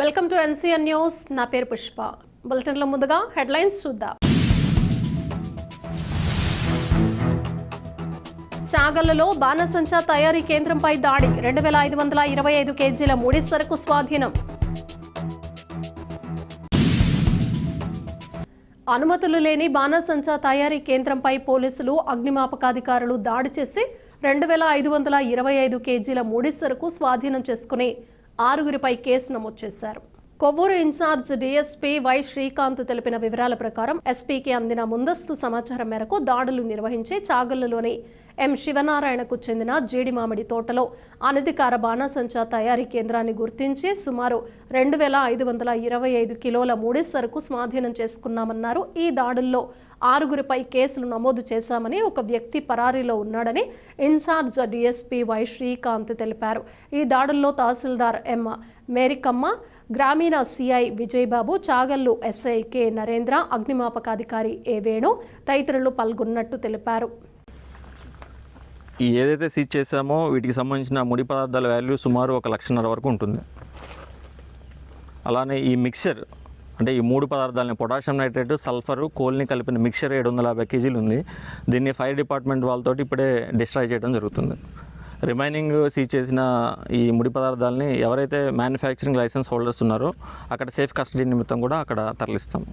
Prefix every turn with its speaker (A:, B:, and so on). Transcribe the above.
A: Welcome to NCN news. నా పేరు పుష్ప. బులెటిన్లో ముందుగా హెడ్లైన్స్ చూద్దాం. చాగళ్ళలో బాణసంచా తయారీ కేంద్రంపై దాడి. రెండు వేల ఐదు వందల ఇరవై ఐదు కేజీల ముడి సరుకు స్వాధీనం. అనుమతులు లేని బాణసంచా తయారీ కేంద్రంపై పోలీసులు అగ్నిమాపకాధికారులు దాడి చేసి రెండు వేల ఐదు వందల ఇరవై ఐదు కేజీల ముడి సరుకు స్వాధీనం చేసుకుని ఆరుగురిపై కేసు నమోదు చేశారు. Kovvur in charge DSP Y Srikanth తెలిపిన వివరాల ప్రకారం ఎస్పీకి అందిన ముందస్తు సమాచారం మేరకు దాడులు నిర్వహించి చాగల్లులోని ఎం శివనారాయణకు చెందిన జీడి మామిడి తోటలో అనధికార బాణాసంచా తయారీ కేంద్రాన్ని గుర్తించి సుమారు రెండు వేల ఐదు వందల ఇరవై ఐదు కిలోల ముడి సరుకు స్వాధీనం చేసుకున్నామన్నారు. ఈ దాడుల్లో ఆరుగురిపై కేసులు నమోదు చేశామని ఒక వ్యక్తి పరారీలో ఉన్నాడని ఇన్ఛార్జ్ డీఎస్పీ వై శ్రీకాంత్ తెలిపారు. ఈ దాడుల్లో తహసీల్దార్ ఎం మేరికమ్మ గ్రామీణ CI Vijayababu Chagallu SI K Narendra అగ్నిమాపకాధికారి A Venu తదితరులు పాల్గొన్నట్టు తెలిపారు.
B: ఏదైతే సీజ్ చేసామో వీటికి సంబంధించిన ముడి పదార్థాల వాల్యూ సుమారు ఒక లక్షన్నర వరకు ఉంటుంది. అలానే ఈ మిక్చర్ అంటే ఈ మూడు పదార్థాలని పొటాషియం నైట్రేట్ సల్ఫర్ కోల్ని కలిపిన మిక్చర్ ఏడు వందల యాభై కేజీలు ఉంది. దీన్ని ఫైర్ డిపార్ట్మెంట్ వాళ్ళతో ఇప్పుడే డిస్ట్రాయ్ చేయడం జరుగుతుంది. రిమైనింగ్ సీజ్ చేసిన ఈ ముడి పదార్థాలని ఎవరైతే మ్యానుఫ్యాక్చరింగ్ లైసెన్స్ హోల్డర్స్ ఉన్నారో అక్కడ సేఫ్ కస్టడీ నిమిత్తం కూడా అక్కడ తరలిస్తాం.